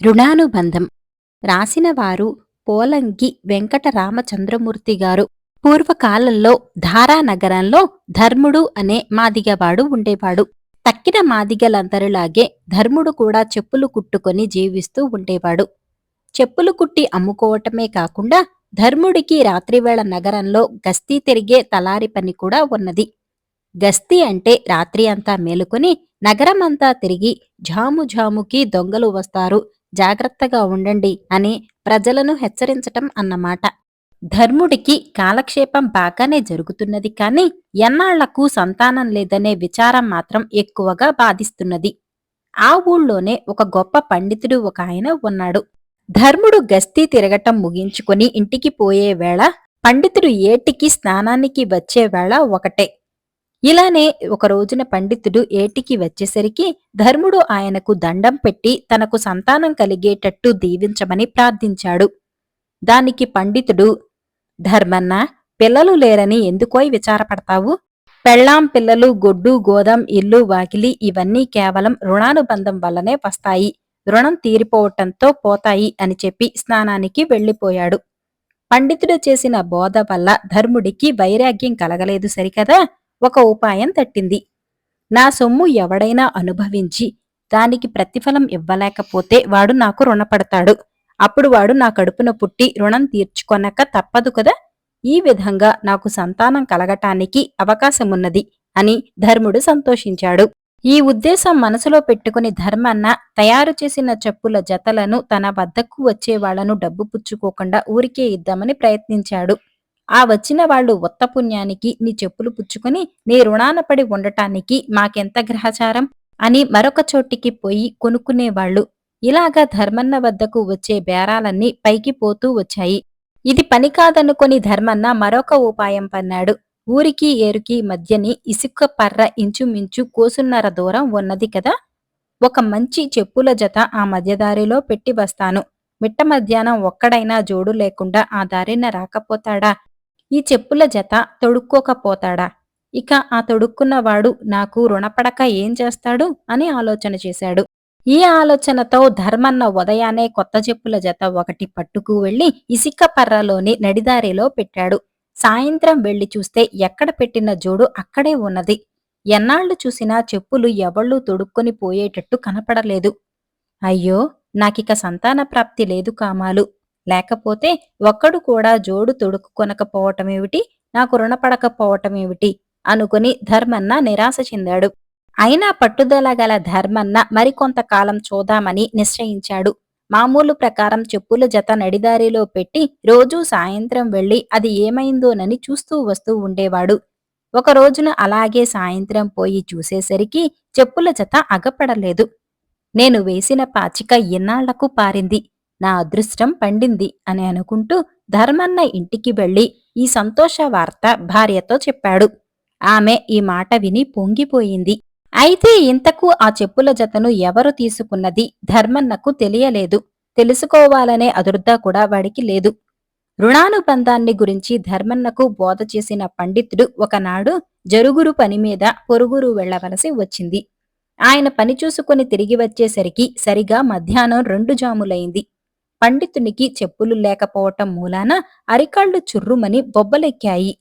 రుణానుబంధం. రాసినవారు పోలంగి వెంకట రామచంద్రమూర్తి గారు. పూర్వకాలంలో ధారానగరంలో ధర్ముడు అనే మాదిగవాడు ఉండేవాడు. తక్కిన మాదిగలందరిలాగే ధర్ముడు కూడా చెప్పులు కుట్టుకొని జీవిస్తూ ఉండేవాడు. చెప్పులు కుట్టి అమ్ముకోవటమే కాకుండా ధర్ముడికి రాత్రివేళ నగరంలో గస్తీ తిరిగే తలారి పని కూడా ఉన్నది. గస్తీ అంటే రాత్రి అంతా మేలుకొని నగరమంతా తిరిగి ఝాము ఝాముకి దొంగలు వస్తారు. జాగ్రత్తగా ఉండండి అని ప్రజలను హెచ్చరించటం అన్నమాట. ధర్ముడికి కాలక్షేపం బాగానే జరుగుతున్నది కానీ ఎన్నాళ్ళకు సంతానం లేదనే విచారం మాత్రం ఎక్కువగా బాధిస్తున్నది. ఆ ఊళ్ళోనే ఒక గొప్ప పండితుడు ఒక ఆయన ఉన్నాడు. ధర్ముడు గస్తీ తిరగటం ముగించుకొని ఇంటికి పోయే వేళ పండితుడు ఏటికి స్నానానికి వచ్చే వేళ ఒకటే. ఇలానే ఒక రోజున పండితుడు ఏటికి వచ్చేసరికి ధర్ముడు ఆయనకు దండం పెట్టి తనకు సంతానం కలిగేటట్టు దీవించమని ప్రార్థించాడు. దానికి పండితుడు ధర్మన్న పిల్లలు లేరని ఎందుకోయ్ విచారపడతావు? పెళ్ళాం పిల్లలు గొడ్డు గోదాం ఇల్లు వాకిలి ఇవన్నీ కేవలం రుణానుబంధం వల్లనే వస్తాయి. రుణం తీరిపోవటంతో పోతాయి అని చెప్పి స్నానానికి వెళ్ళిపోయాడు. పండితుడు చేసిన బోధ వల్ల ధర్ముడికి వైరాగ్యం కలగలేదు సరికదా? ఒక ఉపాయం తట్టింది. నా సొమ్ము ఎవడైనా అనుభవించి దానికి ప్రతిఫలం ఇవ్వలేకపోతే వాడు నాకు రుణపడతాడు. అప్పుడు వాడు నా కడుపున పుట్టి రుణం తీర్చుకొనక తప్పదు కదా? ఈ విధంగా నాకు సంతానం కలగటానికి అవకాశమున్నది అని ధర్ముడు సంతోషించాడు. ఈ ఉద్దేశం మనసులో పెట్టుకుని ధర్మన్న తయారు చేసిన చెప్పుల జతలను తన వద్దకు వచ్చే వాళ్ళను డబ్బు పుచ్చుకోకుండా ఊరికే ఇద్దామని ప్రయత్నించాడు. ఆ వచ్చిన వాళ్ళు ఉత్త పుణ్యానికి నీ చెప్పులు పుచ్చుకుని నీ రుణాన పడి ఉండటానికి మాకెంత గ్రహచారం? అని మరొక చోటికి పోయి కొనుక్కునేవాళ్ళు ఇలాగా ధర్మన్న వద్దకు వచ్చే బేరాలన్నీ పైకి పోతూ వచ్చాయి. ఇది పని కాదనుకొని ధర్మన్న మరొక ఉపాయం పన్నాడు. ఊరికి ఏరుకి మధ్యని ఇసుక పర్ర ఇంచుమించు కోసున్నర దూరం ఉన్నది కదా? ఒక మంచి చెప్పుల జత ఆ మధ్యదారిలో పెట్టి వస్తాను. మిట్ట మధ్యాహ్నం ఒక్కడైనా జోడు లేకుండా ఆ దారిన రాకపోతాడా? ఈ చెప్పుల జత తొడుక్కోకపోతాడా? ఇక ఆ తొడుక్కున్నవాడు నాకు రుణపడక ఏం చేస్తాడు? అని ఆలోచన చేశాడు. ఈ ఆలోచనతో ధర్మన్న ఉదయానే కొత్త చెప్పుల జత ఒకటి పట్టుకు వెళ్ళి ఇసిక పర్రలోని నడిదారిలో పెట్టాడు. సాయంత్రం వెళ్ళి చూస్తే ఎక్కడ పెట్టిన జోడు అక్కడే ఉన్నది. ఎన్నాళ్ళు చూసినా చెప్పులు ఎవళ్ళూ తొడుక్కొని పోయేటట్టు కనపడలేదు. అయ్యో నాకిక సంతాన ప్రాప్తి లేదు కామాలు. లేకపోతే ఒక్కడు కూడా జోడు తొడుక్కొనకపోవటమేమిటి నాకు రుణపడకపోవటమేమిటి అనుకుని ధర్మన్న నిరాశ చెందాడు. అయినా పట్టుదల గల ధర్మన్న మరికొంతకాలం చూదామని నిశ్చయించాడు. మామూలు ప్రకారం చెప్పుల జత నడిదారిలో పెట్టి రోజూ సాయంత్రం వెళ్ళి అది ఏమైందోనని చూస్తూ వస్తూ ఉండేవాడు. ఒక రోజున అలాగే సాయంత్రం పోయి చూసేసరికి చెప్పుల జత అగపడలేదు. నేను వేసిన పాచిక ఎన్నాళ్ళకు పారింది? నా అదృష్టం పండింది అని అనుకుంటూ ధర్మన్న ఇంటికి వెళ్ళి ఈ సంతోష వార్త భార్యతో చెప్పాడు. ఆమె ఈ మాట విని పొంగిపోయింది. అయితే ఇంతకు ఆ చెప్పుల జతను ఎవరు తీసుకున్నది ధర్మన్నకు తెలియలేదు. తెలుసుకోవాలనే అదుర్దా కూడా వాడికి లేదు. రుణానుబంధాన్ని గురించి ధర్మన్నకు బోధ చేసిన పండితుడు ఒకనాడు జరుగురు పని మీద పొరుగురు వెళ్ళవలసి వచ్చింది. ఆయన పని చూసుకుని తిరిగి వచ్చేసరికి సరిగా మధ్యాహ్నం రెండు జాములైంది. పండితునికి చెప్పులు లేకపోవటం మూలాన అరికాళ్ళు చుర్రుమని బొబ్బలెక్కాయి.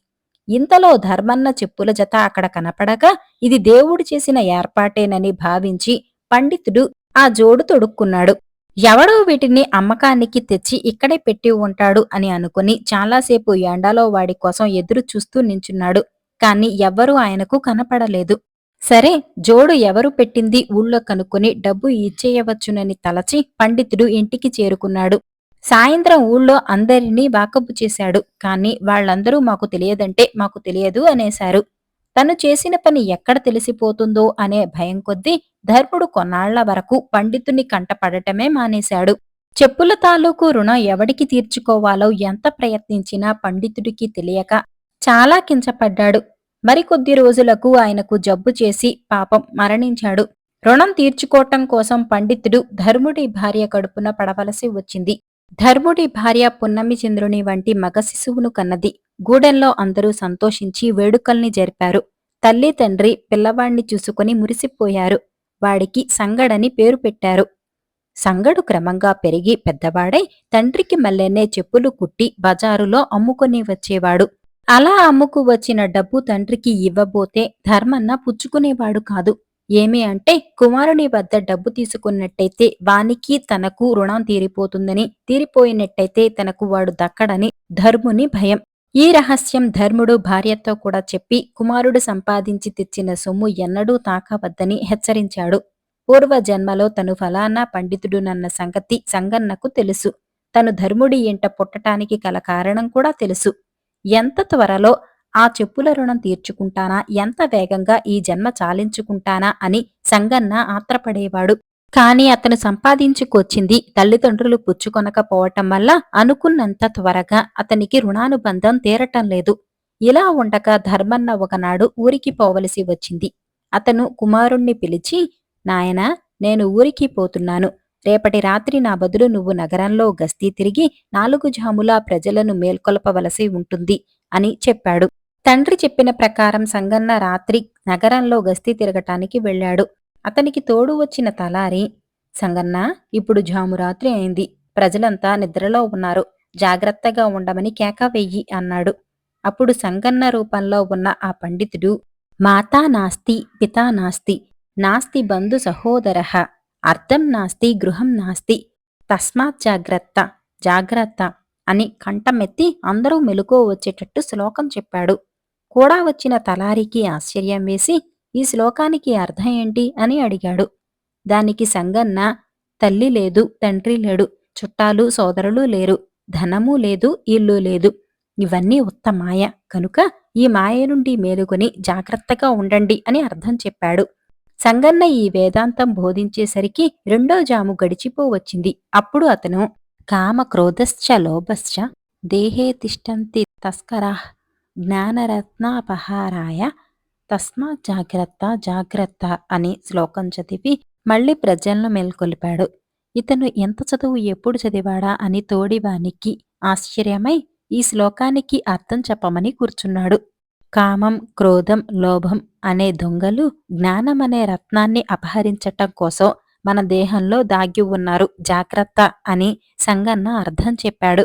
ఇంతలో ధర్మన్న చెప్పుల జత అక్కడ కనపడగా ఇది దేవుడు చేసిన ఏర్పాటేనని భావించి పండితుడు ఆ జోడు తొడుక్కున్నాడు. ఎవడో వీటిని అమ్మకానికి తెచ్చి ఇక్కడే పెట్టి ఉంటాడు అని అనుకుని చాలాసేపు ఎండలో వాడి కోసం ఎదురు చూస్తూ నించున్నాడు. కాని ఎవ్వరూ ఆయనకు కనపడలేదు. సరే జోడు ఎవరు పెట్టింది? ఊళ్ళో కనుక్కొని డబ్బు ఇచ్చేయవచ్చునని తలచి పండితుడు ఇంటికి చేరుకున్నాడు. సాయంత్రం ఊళ్ళో అందరినీ వాకబు చేశాడు. కాని వాళ్ళందరూ మాకు తెలియదంటే మాకు తెలియదు అనేశారు. తను చేసిన పని ఎక్కడ తెలిసిపోతుందో అనే భయం కొద్దీ ధర్ముడు కొన్నాళ్ళ వరకు పండితుని కంటపడటమే మానేశాడు. చెప్పుల తాలూకు రుణం ఎవడికి తీర్చుకోవాలో ఎంత ప్రయత్నించినా పండితుడికి తెలియక చాలా కించపడ్డాడు. మరికొద్ది రోజులకు ఆయనకు జబ్బు చేసి పాపం మరణించాడు. రుణం తీర్చుకోవటం కోసం పండితుడు ధర్ముడి భార్య కడుపున పడవలసి వచ్చింది. ధర్ముడి భార్య పున్నమి చంద్రుని వంటి మగ శిశువును కన్నది. గూడెంలో అందరూ సంతోషించి వేడుకల్ని జరిపారు. తల్లి తండ్రి పిల్లవాణ్ణి చూసుకుని మురిసిపోయారు. వాడికి సంగడని పేరు పెట్టారు. సంగడు క్రమంగా పెరిగి పెద్దవాడై తండ్రికి మల్లెనే చెప్పులు కుట్టి బజారులో అమ్ముకొని వచ్చేవాడు. అలా అమ్ముకు వచ్చిన డబ్బు తండ్రికి ఇవ్వబోతే ధర్మన్న పుచ్చుకునేవాడు కాదు. ఏమి అంటే కుమారుని వద్ద డబ్బు తీసుకున్నట్టయితే వానికి తనకు రుణం తీరిపోతుందని తీరిపోయినట్టయితే తనకు వాడు దక్కడని ధర్ముని భయం. ఈ రహస్యం ధర్ముడు భార్యతో కూడా చెప్పి కుమారుడు సంపాదించి తెచ్చిన సొమ్ము ఎన్నడూ తాకవద్దని హెచ్చరించాడు. పూర్వ జన్మలో తను ఫలానా పండితుడునన్న సంగతి సంగన్నకు తెలుసు. తను ధర్ముడి ఇంట పుట్టటానికి గల కారణం కూడా తెలుసు. ఎంత త్వరలో ఆ చెప్పుల రుణం తీర్చుకుంటానా? ఎంత వేగంగా ఈ జన్మ చాలించుకుంటానా? అని సంగన్న ఆత్రపడేవాడు. కాని అతను సంపాదించుకొచ్చింది తల్లిదండ్రులు పుచ్చుకొనకపోవటం వల్ల అనుకున్నంత త్వరగా అతనికి రుణానుబంధం తీరటం లేదు. ఇలా ఉండగా ధర్మన్న ఒకనాడు ఊరికి పోవలసి వచ్చింది. అతను కుమారుణ్ణి పిలిచి నాయనా నేను ఊరికి పోతున్నాను. రేపటి రాత్రి నా బదులు నువ్వు నగరంలో గస్తీ తిరిగి నాలుగు జాములా ప్రజలను మేల్కొల్పవలసి ఉంటుంది అని చెప్పాడు. తండ్రి చెప్పిన ప్రకారం సంగన్న రాత్రి నగరంలో గస్తీ తిరగటానికి వెళ్ళాడు. అతనికి తోడు వచ్చిన తలారి సంగన్న ఇప్పుడు జాము రాత్రి అయింది. ప్రజలంతా నిద్రలో ఉన్నారు. జాగ్రత్తగా ఉండమని కేక వెయ్యి అన్నాడు. అప్పుడు సంగన్న రూపంలో ఉన్న ఆ పండితుడు మాతా నాస్తి పితా నాస్తి నాస్తి బంధు సహోదర. అర్థం నాస్తి గృహం నాస్తి. తస్మాత్ జాగ్రత్త జాగ్రత్త అని కంఠమెత్తి అందరూ మెలుకో వచ్చేటట్టు శ్లోకం చెప్పాడు. కూడా వచ్చిన తలారికి ఆశ్చర్యం వేసి ఈ శ్లోకానికి అర్థం ఏంటి అని అడిగాడు. దానికి సంగన్న తల్లి లేదు తండ్రి లేడు చుట్టాలు సోదరులు లేరు ధనము లేదు ఇల్లు లేదు. ఇవన్నీ ఉత్త మాయ. కనుక ఈ మాయ నుండి మేలుకొని జాగ్రత్తగా ఉండండి అని అర్థం చెప్పాడు. సంగన్న ఈ వేదాంతం బోధించేసరికి రెండో జాము గడిచిపోవచ్చింది. అప్పుడు అతను కామ క్రోధశ్చ లోభశ్చ దేహే తిష్టంతి తస్కరా జ్ఞానరత్నాపహారాయ తస్మా జాగ్రత్త జాగ్రత్త అని శ్లోకం చదివి మళ్ళీ ప్రజలను మేల్కొలిపాడు. ఇతను ఎంత చదువు ఎప్పుడు చదివాడా అని తోడివానికి ఆశ్చర్యమై ఈ శ్లోకానికి అర్థం చెప్పమని కూర్చున్నాడు. కామం క్రోధం లోభం అనే దొంగలు జ్ఞానం అనే రత్నాన్ని అపహరించటం కోసం మన దేహంలో దాగి ఉన్నారు. జాగ్రత్త అని సంగన్న అర్థం చెప్పాడు.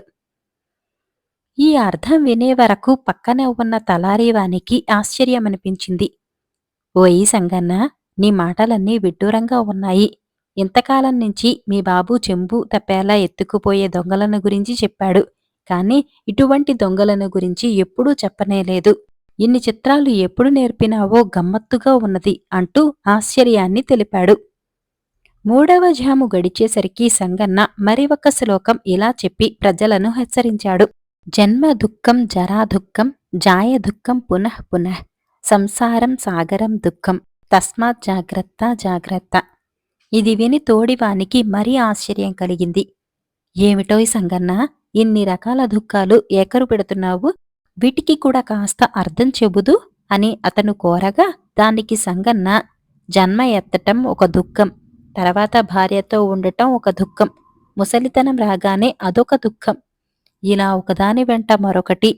ఈ అర్థం వినే వరకు పక్కనే ఉన్న తలారీవానికి ఆశ్చర్యమనిపించింది. ఓయి సంగన్న నీ మాటలన్నీ విడ్డూరంగా ఉన్నాయి. ఇంతకాలం నుంచి మీ బాబు చెంబు తప్పేలా ఎత్తుకుపోయే దొంగలను గురించి చెప్పాడు. కానీ ఇటువంటి దొంగలను గురించి ఎప్పుడూ చెప్పనేలేదు. ఇన్ని చిత్రాలు ఎప్పుడు నేర్పినావో గమ్మత్తుగా ఉన్నది అంటూ ఆశ్చర్యాన్ని తెలిపాడు. మూడవ జాము గడిచేసరికి సంగన్న మరి ఒక శ్లోకం ఇలా చెప్పి ప్రజలను హెచ్చరించాడు. జన్మ దుఃఖం జరా దుఃఖం జాయ దుఃఖం పునః పునః సంసారం సాగరం దుఃఖం తస్మాత్ జాగ్రత్త జాగ్రత్త. ఇది విని తోడివానికి మరీ ఆశ్చర్యం కలిగింది. ఏమిటోయ్ సంగన్న ఇన్ని రకాల దుఃఖాలు ఏకరు పెడుతున్నావు? వీటికి కూడా కాస్త అర్థం చెబుదు అని అతను కోరగా దానికి సంగన్న జన్మ ఎత్తటం ఒక దుఃఖం తర్వాత భార్యతో ఉండటం ఒక దుఃఖం ముసలితనం రాగానే అదొక దుఃఖం. ఇలా ఒకదాని వెంట మరొకటి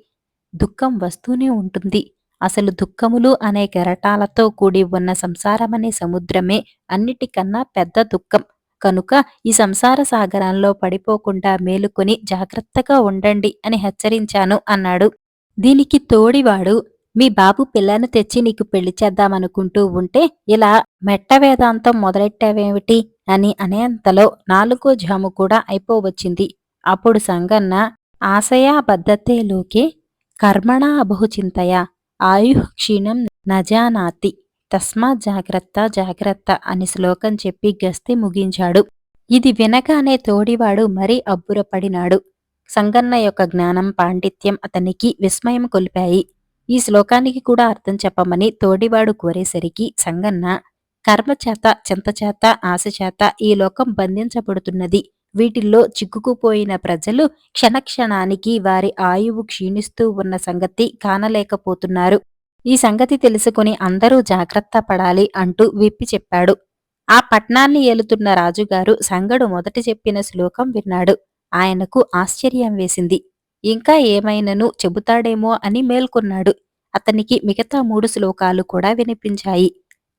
దుఃఖం వస్తూనే ఉంటుంది. అసలు దుఃఖములు అనే కెరటాలతో కూడి ఉన్న సంసారమనే సముద్రమే అన్నిటికన్నా పెద్ద దుఃఖం. కనుక ఈ సంసార సాగరంలో పడిపోకుండా మేలుకొని జాగ్రత్తగా ఉండండి అని హెచ్చరించాను అన్నాడు. దీనికి తోడివాడు మీ బాబు పిల్లను తెచ్చి నీకు పెళ్ళి చేద్దామనుకుంటూ ఉంటే ఇలా మెట్ట వేదాంతం మొదలెట్టావేమిటి అని అనేంతలో నాలుగో జాము కూడా అయిపోవచ్చింది. అప్పుడు సంగన్న ఆశయాబద్ధతే లోకే కర్మణా అబహుచింతయ ఆయు క్షీణం నజానాతి తస్మా జాగ్రత్త జాగ్రత్త అని శ్లోకం చెప్పి గస్తీ ముగించాడు. ఇది వినగానే తోడివాడు మరీ అబ్బురపడినాడు. సంగన్న యొక్క జ్ఞానం పాండిత్యం అతనికి విస్మయం కొలిపాయి. ఈ శ్లోకానికి కూడా అర్థం చెప్పమని తోడివాడు కోరేసరికి సంగన్న కర్మచేత చింతచేత ఆశచేత ఈ లోకం బంధించబడుతున్నది. వీటిల్లో చిక్కుకుపోయిన ప్రజలు క్షణక్షణానికి వారి ఆయువు క్షీణిస్తూ ఉన్న సంగతి కానలేకపోతున్నారు. ఈ సంగతి తెలుసుకుని అందరూ జాగ్రత్త పడాలి అంటూ విప్పి చెప్పాడు. ఆ పట్నాన్ని ఏలుతున్న రాజుగారు సంగడు మొదట చెప్పిన శ్లోకం విన్నాడు. ఆయనకు ఆశ్చర్యం వేసింది. ఇంకా ఏమైనను చెబుతాడేమో అని మేల్కొన్నాడు. అతనికి మిగతా మూడు శ్లోకాలు కూడా వినిపించాయి.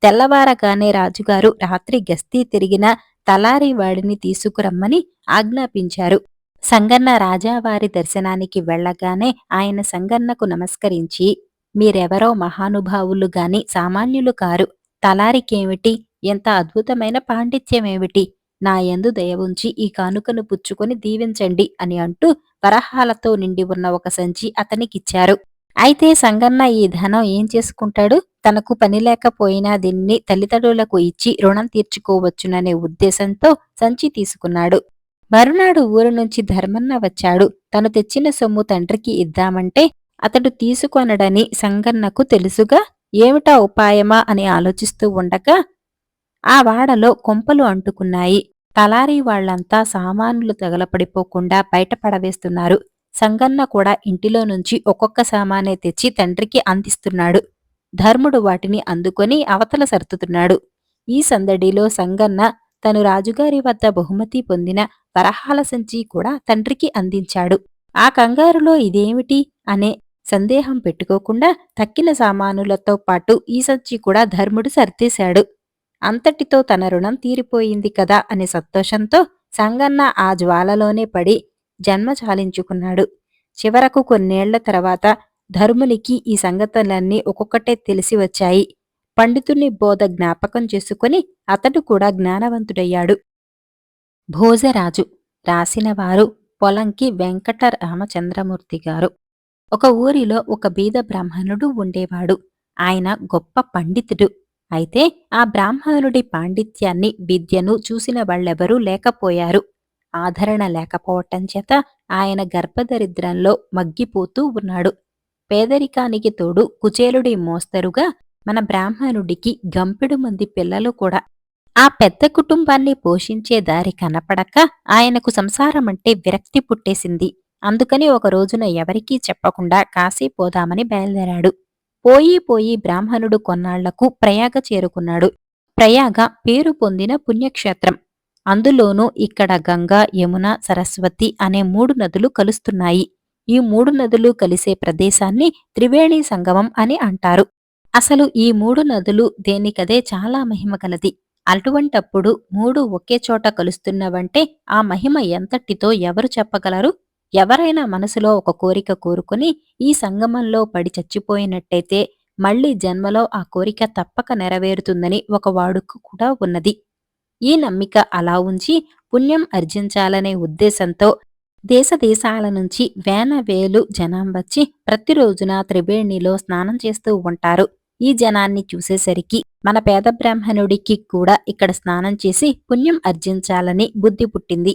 తెల్లవారగానే రాజుగారు రాత్రి గస్తీ తిరిగిన తలారి వాడిని తీసుకురమ్మని ఆజ్ఞాపించారు. సంగన్న రాజావారి దర్శనానికి వెళ్ళగానే ఆయన సంగన్నకు నమస్కరించి మీరెవరో మహానుభావులు గాని సామాన్యులు కారు. తలారికేమిటి? ఎంత అద్భుతమైన పాండిత్యమేమిటి? నా యందు దయ ఉంచి ఈ కానుకను పుచ్చుకొని దీవించండి అని అంటూ వరహాలతో నిండి ఉన్న ఒక సంచి అతనికిచ్చారు. అయితే సంగన్న ఈ ధనం ఏం చేసుకుంటాడు? తనకు పని లేకపోయినా దీన్ని తల్లిదండ్రులకు ఇచ్చి రుణం తీర్చుకోవచ్చుననే ఉద్దేశంతో సంచి తీసుకున్నాడు. మరునాడు ఊరు నుంచి ధర్మన్న వచ్చాడు. తను తెచ్చిన సొమ్ము తండ్రికి ఇద్దామంటే అతడు తీసుకొనడని సంగన్నకు తెలుసుగా ఏమిటా ఉపాయమా అని ఆలోచిస్తూ ఉండగా ఆ వాడలో కొంపలు అంటుకున్నాయి. తలారి వాళ్ళంతా సామానులు తగలపడిపోకుండా బయటపడవేస్తున్నారు సంగన్న కూడా ఇంటిలో నుంచి ఒక్కొక్క సామానే తెచ్చి తండ్రికి అందిస్తున్నాడు. ధర్ముడు వాటిని అందుకొని అవతల సర్దుతున్నాడు. ఈ సందడిలో సంగన్న తను రాజుగారి వద్ద బహుమతి పొందిన వరహాల సంచి కూడా తండ్రికి అందించాడు. ఆ కంగారులో ఇదేమిటి? అనే సందేహం పెట్టుకోకుండా తక్కిన సామానులతో పాటు ఈ సంచి కూడా ధర్ముడు సర్దేశాడు. అంతటితో తన రుణం తీరిపోయింది కదా అనే సంతోషంతో సంగన్న ఆ జ్వాలలోనే పడి జన్మ చాలించుకున్నాడు. చివరకు కొన్నేళ్ళ తర్వాత ధర్మునికి ఈ సంగతులన్నీ ఒక్కొక్కటే తెలిసి వచ్చాయి. పండితుని బోధ జ్ఞాపకం చేసుకుని అతడు కూడా జ్ఞానవంతుడయ్యాడు. భోజరాజు రాసినవారు పొలంకి వెంకట రామచంద్రమూర్తి గారు. ఒక ఊరిలో ఒక బీద బ్రాహ్మణుడు ఉండేవాడు. ఆయన గొప్ప పండితుడు. అయితే ఆ బ్రాహ్మణుడి పాండిత్యాన్ని విద్యను చూసిన వాళ్ళెవరూ లేకపోయారు. ఆదరణ లేకపోవటం చేత ఆయన గర్భదరిద్రంలో మగ్గిపోతూ ఉన్నాడు. పేదరికానికి తోడు కుచేలుడి మోస్తరుగా మన బ్రాహ్మణుడికి గంపెడు మంది పిల్లలు కూడా. ఆ పెద్ద కుటుంబాన్ని పోషించే దారి కనపడక ఆయనకు సంసారమంటే విరక్తి పుట్టేసింది. అందుకని ఒక రోజున ఎవరికీ చెప్పకుండా కాశీ పోదామని బయలుదేరాడు. పోయి పోయి బ్రాహ్మణుడు కొన్నాళ్ళకు ప్రయాగ చేరుకున్నాడు. ప్రయాగ పేరు పొందిన పుణ్యక్షేత్రం. అందులోనూ ఇక్కడ గంగా యమున సరస్వతి అనే మూడు నదులు కలుస్తున్నాయి. ఈ మూడు నదులు కలిసే ప్రదేశాన్ని త్రివేణి సంగమం అని అంటారు. అసలు ఈ మూడు నదులు దేనికదే చాలా మహిమ కలది. అటువంటప్పుడు మూడు ఒకే చోట కలుస్తున్నవంటే ఆ మహిమ ఎంతటితో ఎవరు చెప్పగలరు? ఎవరైనా మనసులో ఒక కోరిక కోరుకుని ఈ సంగమంలో పడి చచ్చిపోయినట్టయితే మళ్ళీ జన్మలో ఆ కోరిక తప్పక నెరవేరుతుందని ఒక వాడుక కూడా ఉన్నది. ఈ నమ్మిక అలా ఉంచి పుణ్యం అర్జించాలనే ఉద్దేశంతో దేశదేశాల నుంచి వేల వేలు జనం వచ్చి ప్రతిరోజున త్రివేణిలో స్నానం చేస్తూ ఉంటారు. ఈ జనాన్ని చూసేసరికి మన పేద బ్రాహ్మణుడికి కూడా ఇక్కడ స్నానం చేసి పుణ్యం అర్జించాలని బుద్ధి పుట్టింది.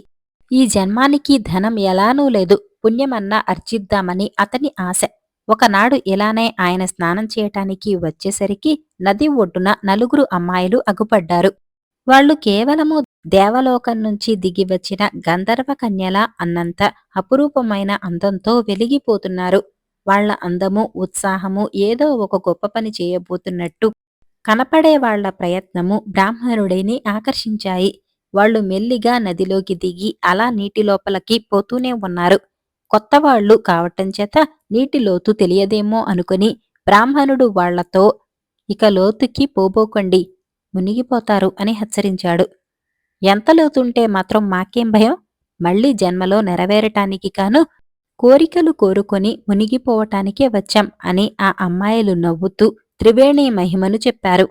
ఈ జన్మానికి ధనం ఎలానూ లేదు. పుణ్యమన్నా అర్చిద్దామని అతని ఆశ. ఒకనాడు ఇలానే ఆయన స్నానం చేయటానికి వచ్చేసరికి నది ఒడ్డున నలుగురు అమ్మాయిలు అగుపడ్డారు. వాళ్ళు కేవలము దేవలోకం నుంచి దిగి వచ్చిన గంధర్వ కన్యల అన్నంత అపురూపమైన అందంతో వెలిగిపోతున్నారు. వాళ్ళ అందము ఉత్సాహము ఏదో ఒక గొప్ప పని చేయబోతున్నట్టు కనపడే వాళ్ళ ప్రయత్నము బ్రాహ్మణుడిని ఆకర్షించాయి. వాళ్ళు మెల్లిగా నదిలోకి దిగి అలా నీటి లోపలికి పోతూనే ఉన్నారు. కొత్తవాళ్ళు కావటం చేత నీటి లోతు తెలియదేమో అనుకుని బ్రాహ్మణుడు వాళ్ళతో ఇక లోతుకి పోబోకండి మునిగిపోతారు అని హెచ్చరించాడు. ఎంత లోతుంటే మాత్రం మాకేం భయం? మళ్ళీ జన్మలో నెరవేరటానికి కాను కోరికలు కోరుకొని మునిగిపోవటానికే వచ్చాం అని ఆ అమ్మాయిలు నవ్వుతూ త్రివేణి మహిమను చెప్పారు.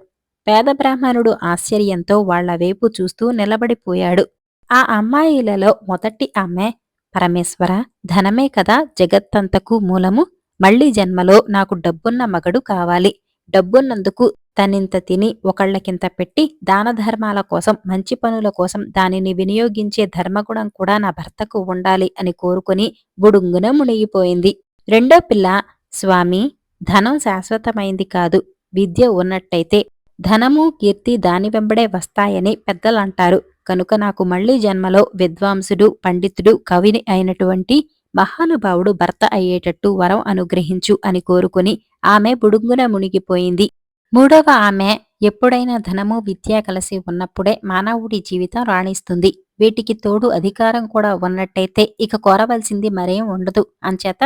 పేద బ్రాహ్మణుడు ఆశ్చర్యంతో వాళ్ళ వైపు చూస్తూ నిలబడిపోయాడు. ఆ అమ్మాయిలలో మొదటి ఆమె పరమేశ్వర ధనమే కదా జగత్తంతకు మూలము మళ్ళీ జన్మలో నాకు డబ్బున్న మగడు కావాలి. డబ్బున్నందుకు తనింత తిని ఒకళ్ళకింత పెట్టి దాన ధర్మాల కోసం మంచి పనుల కోసం దానిని వినియోగించే ధర్మగుణం కూడా నా భర్తకు ఉండాలి అని కోరుకుని బుడుంగున మునిగిపోయింది. రెండో పిల్ల స్వామి ధనం శాశ్వతమైంది కాదు విద్య ఉన్నట్టయితే ధనము కీర్తి దాని వెంబడే వస్తాయని పెద్దలంటారు. కనుక నాకు మళ్ళీ జన్మలో విద్వాంసుడు పండితుడు కవిని అయినటువంటి మహానుభావుడు భర్త అయ్యేటట్టు వరం అనుగ్రహించు అని కోరుకుని ఆమె బుడుంగున మునిగిపోయింది. మూడవ ఆమె ఎప్పుడైనా ధనము విద్య కలిసి ఉన్నప్పుడే మానవుడి జీవితం రాణిస్తుంది. వీటికి తోడు అధికారం కూడా ఉన్నట్టయితే ఇక కోరవలసింది మరేం ఉండదు. అంచేత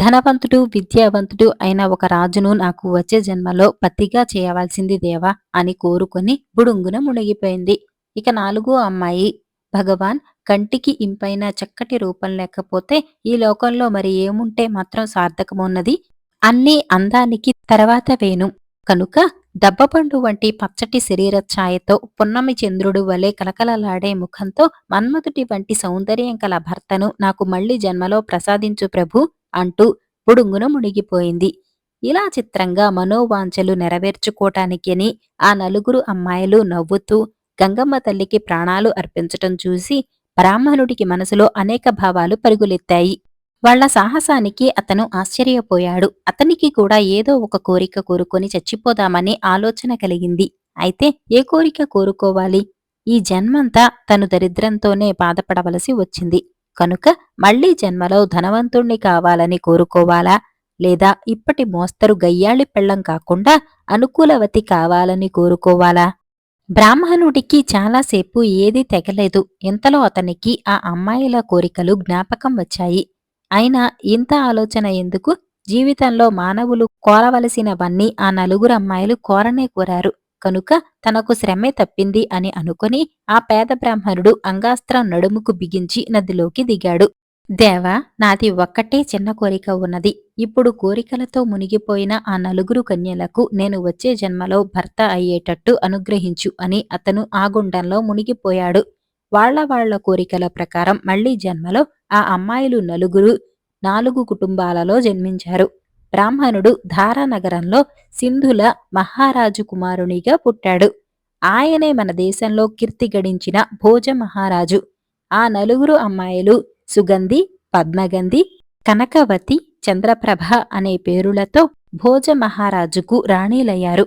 ధనవంతుడు విద్యావంతుడు అయిన ఒక రాజును నాకు వచ్చే జన్మలో పతిగా చేయవలసింది దేవా అని కోరుకుని బుడుంగున మునిగిపోయింది. ఇక నాలుగో అమ్మాయి భగవాన్ కంటికి ఇంపైన చక్కటి రూపం లేకపోతే ఈ లోకంలో మరి ఏముంటే మాత్రం సార్థకమున్నది? అన్నీ అందానికి తర్వాత వేను కనుక దబ్బపండు వంటి పచ్చటి శరీర ఛాయతో పున్నమి చంద్రుడు వలె కలకలలాడే ముఖంతో మన్మధుడి వంటి సౌందర్యం కల భర్తను నాకు మళ్ళీ జన్మలో ప్రసాదించు ప్రభు అంటూ పొడుంగున మునిగిపోయింది. ఇలా చిత్రంగా మనోవాంఛలు నెరవేర్చుకోటానికని ఆ నలుగురు అమ్మాయిలు నవ్వుతూ గంగమ్మ తల్లికి ప్రాణాలు అర్పించటం చూసి బ్రాహ్మణుడికి మనసులో అనేక భావాలు పరుగులెత్తాయి. వాళ్ళ సాహసానికి అతను ఆశ్చర్యపోయాడు. అతనికి కూడా ఏదో ఒక కోరిక కోరుకొని చచ్చిపోదామని ఆలోచన కలిగింది. అయితే ఏ కోరిక కోరుకోవాలి? ఈ జన్మంతా తను దరిద్రంతోనే బాధపడవలసి వచ్చింది. కనుక మళ్ళీ జన్మలో ధనవంతుణ్ణి కావాలని కోరుకోవాలా? లేదా ఇప్పటి మోస్తరు గయ్యాళి పెళ్ళం కాకుండా అనుకూలవతి కావాలని కోరుకోవాలా? బ్రాహ్మణుడికి చాలాసేపు ఏదీ తెగలేదు. ఇంతలో అతనికి ఆ అమ్మాయిల కోరికలు జ్ఞాపకం వచ్చాయి. అయినా ఇంత ఆలోచన ఎందుకు? జీవితంలో మానవులు కోరవలసినవన్నీ ఆ నలుగురు అమ్మాయిలు కోరనే కోరారు. కనుక తనకు శ్రమే తప్పింది అని అనుకుని ఆ పేద బ్రాహ్మణుడు అంగాస్త్రం నడుముకు బిగించి నదిలోకి దిగాడు. దేవా నాది ఒక్కటే చిన్న కోరిక ఉన్నది. ఇప్పుడు కోరికలతో మునిగిపోయిన ఆ నలుగురు కన్యలకు నేను వచ్చే జన్మలో భర్త అయ్యేటట్టు అనుగ్రహించు అని అతను ఆ గుండంలో మునిగిపోయాడు. వాళ్ళ వాళ్ళ కోరికల ప్రకారం మళ్ళీ జన్మలో ఆ అమ్మాయిలు నలుగురు నాలుగు కుటుంబాలలో జన్మించారు. బ్రాహ్మణుడు ధారానగరంలో సింధుల మహారాజు కుమారునిగా పుట్టాడు. ఆయనే మన దేశంలో కీర్తి గడించిన భోజ మహారాజు. ఆ నలుగురు అమ్మాయిలు సుగంధి పద్మగంధి కనకవతి చంద్రప్రభ అనే పేరులతో భోజ మహారాజుకు రాణీలయ్యారు.